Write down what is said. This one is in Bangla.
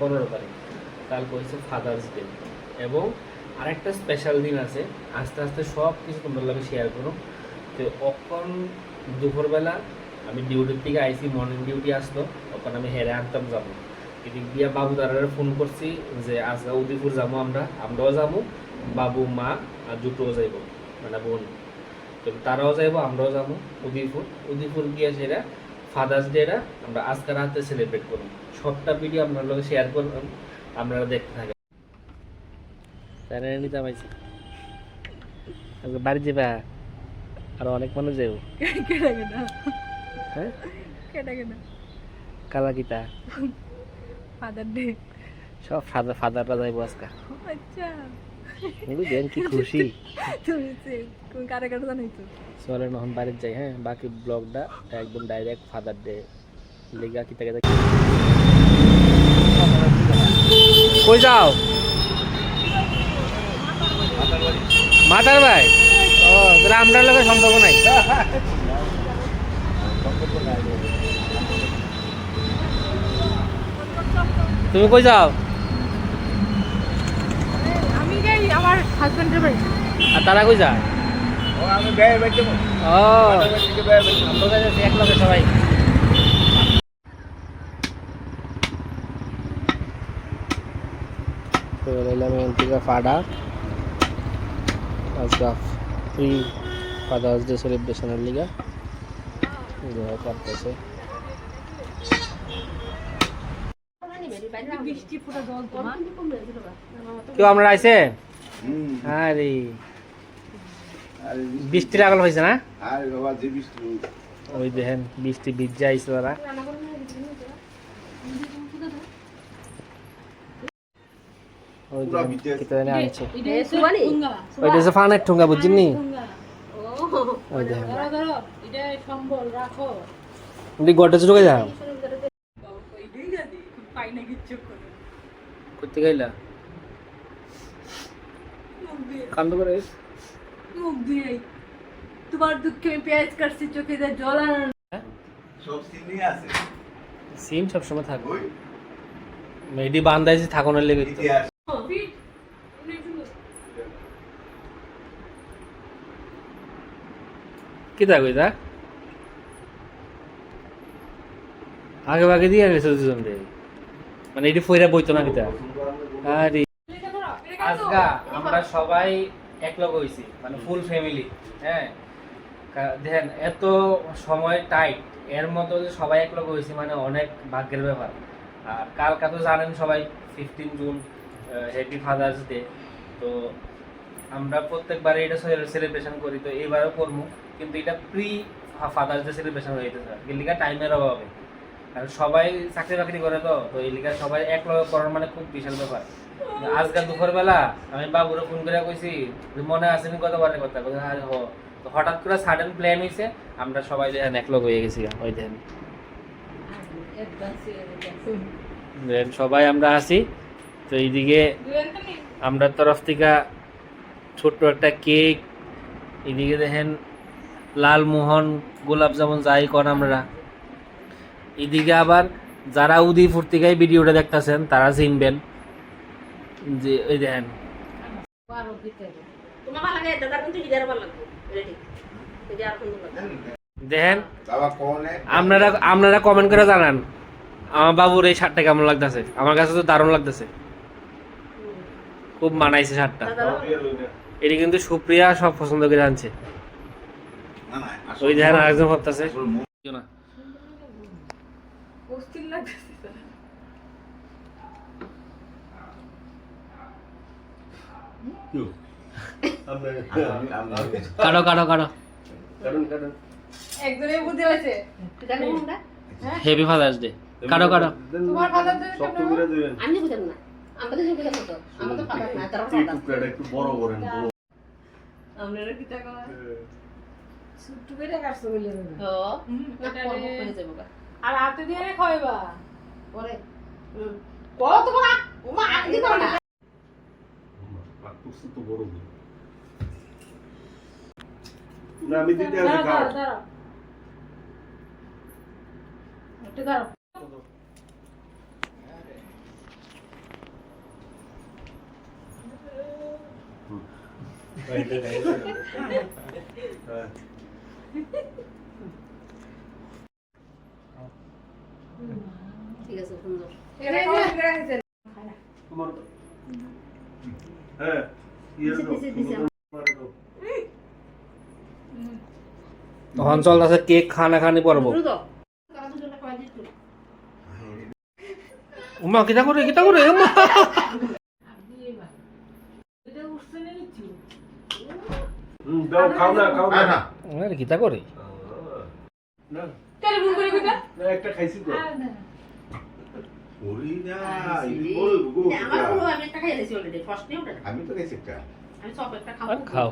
পনেরো তারিখ। কালকে হচ্ছে ফাদার্স ডে এবং আরেকটা স্পেশাল দিন আছে। আস্তে আস্তে সব কিছু তোমাদের লাগে শেয়ার করো। তো অখন দুপুরবেলা আমি ডিউটির থেকে আইসি মর্নিং ডিউটি আসতো তখন আমি হেরে আনতাম যাব। এদিক দিয়া বাবু তারা ফোন করছি যে, আজকে উদয়পুর যাব আমরা। আমরাও যাব। বাবু, মা আর দুটোও যাইব। মানে বোন। তো তারাও যাইবো, আমরাও যাব উদয়পুর। উদয়পুর গিয়ে সেটা ফাদার্স ডেটা আমরা আজকে রাতে সেলিব্রেট করব। সবটা ভিডিও আপনার লগে শেয়ার করবেন আপনারা দেখতে থাকেন। তাই নিতে পাইছি আজকে বাড়ি যাবা? আর অনেক মানুষ যাইব। কেডা কেডা হ্যাঁ? কেডা কেডা কালা কিতা ফাদার ডে সব ফাদার ফাদাররা যাইব আজকে। আচ্ছা। বুঝলেন কি খুশি? তুমি কারে কারে জানাইছো? চলেন এখন বাড়ির যাই হ্যাঁ? বাকি ব্লগটা একদম ডাইরেক্ট ফাদার ডে লিগা কিতা কিতা কই যাও? মাতার ভাই। ও তাহলে লোকের সম্পর্ক নাই? তুমি কই যাও আমি যাই আমার হাজবেন্ডের বাড়ি? আর তারা কই যায়? ও আমি ব্যয় বেচে ও। থেকে আমরা যাচ্ছি এক লগে সবাই। তো এলাম এখান থেকে ফাডা। আজকে ফ্রি ফাদার্স ডে সেলিব্রেশনের লিগা। করতেছে। বৃষ্টি পুরো জল তোমার। কেউ আমরা আইছে? হুম আরে। আরে বৃষ্টি। লাগল হয়েছে না? আরে বাবা যে বৃষ্টি ওই দেখেন বৃষ্টি ভিজে আইছে তারা ফানের ঠুঙ্গা বুঝছেন নি? ওই দেখেন। ধরো ধরো এটা সম্বল রাখো। তুমি গড়টা চুকে যাও এইটাই জানি পাই না কিচ্ছু। করে করতে গেলা দিয়ে কান্দ করে মুখ দিয়ে তোমার দুঃখে আমি পেঁয়াজ কাটছি চোখে দিয়ে জল আর সব সিনি আছে। সিম সবসময় থাকবে ওই। মেডি থাকুনের লেগে। কি থাকবে এটা আগে আগে দিয়ে গেছে দুজন রে মানে এটি ফইরা বইতো না কিতা আরে। আজকা আমরা সবাই একলগ হইছি মানে ফুল ফ্যামিলি হ্যাঁ? দেখেন এত সময় টাইট এর মতো যে সবাই একলগ হয়েছি মানে অনেক ভাগ্যের ব্যাপার। আর কালকা তো জানেন সবাই fifteen June happy father's day তো আমরা প্রত্যেকবারে এটা সেলিব্রেশন করি তো এবারও করব কিন্তু এটা প্রি ফাদার্স ডে সেলিব্রেশন হইতেছে গেলিকা টাইমের অভাবে। আর সবাই চাকরি বাকরি করে তো তো এই লিগা সবাই এক লগে করার মানে খুব বিশাল ব্যাপার। আজকাল দুপুর বেলা আমি বাবুরে ফোন করে কইছি, যে মনে আছে নি কতবারে কথা? কথা আরে হ। তো হঠাৎ করে সাডেন প্ল্যান হইছে, আমরা সবাই দেখেন এক লগ হয়ে গেছি। ওই দেখেন Then সবাই আমরা আছি। তো এইদিকে আমরা তরফ থেকে ছোট্ট একটা কেক এদিকে দেখেন লালমোহন গোলাপ জামুন যাই কর আমরা। এদিকে আবার যারা উদি এই ভিডিওটা দেখতেছেন, তারা চিনবেন। যে ওই দেখেন আপনারা আপনারা কমেন্ট করে জানান আমার বাবুর এই শার্টটা কেমন লাগতেছে? আমার কাছে তো দারুণ লাগতেছে। খুব মানাইছে শার্টটা। এটি কিন্তু সুপ্রিয়া সব পছন্দ করে আনছে। না না আসলে- ওই দেখেন আরেকজন ভাবতেছে। না অস্থির লাগতেছে আমি- আমি- কাটো কাটো কাটো। একজনের বুদ্ধি হয়েছে। জানো ফাদার্স ডে কাটো কাটো। তোমার ফাদার তো আমি বুঝাম না। আমাদের সঙ্গে কথা তো আমাদের পাতা না তারা পাতা একটু বড় করেন আপনারা কি টাকা ছুট্টু করে কাটছো বলে ও না করব করে যাব আর হাতে দিয়ে খাইবা পরে। কত বড় ওমা আগে দিতে না করছে তো বড় ভুল না আমি দিতে আসি ঠিক আছে সুন্দর। তোমার হ্যাঁ। তখন চলতেছে কেক খানা খানি পর্ব। উমা কিতা করে কিতা করে উমা? না। করে? না, টেলিফোন করে কইতা না, একটা খাইছি তো। না না, হ্যাঁ, আমি তো গেছি একটা। আমি সব একটা খাব খাও।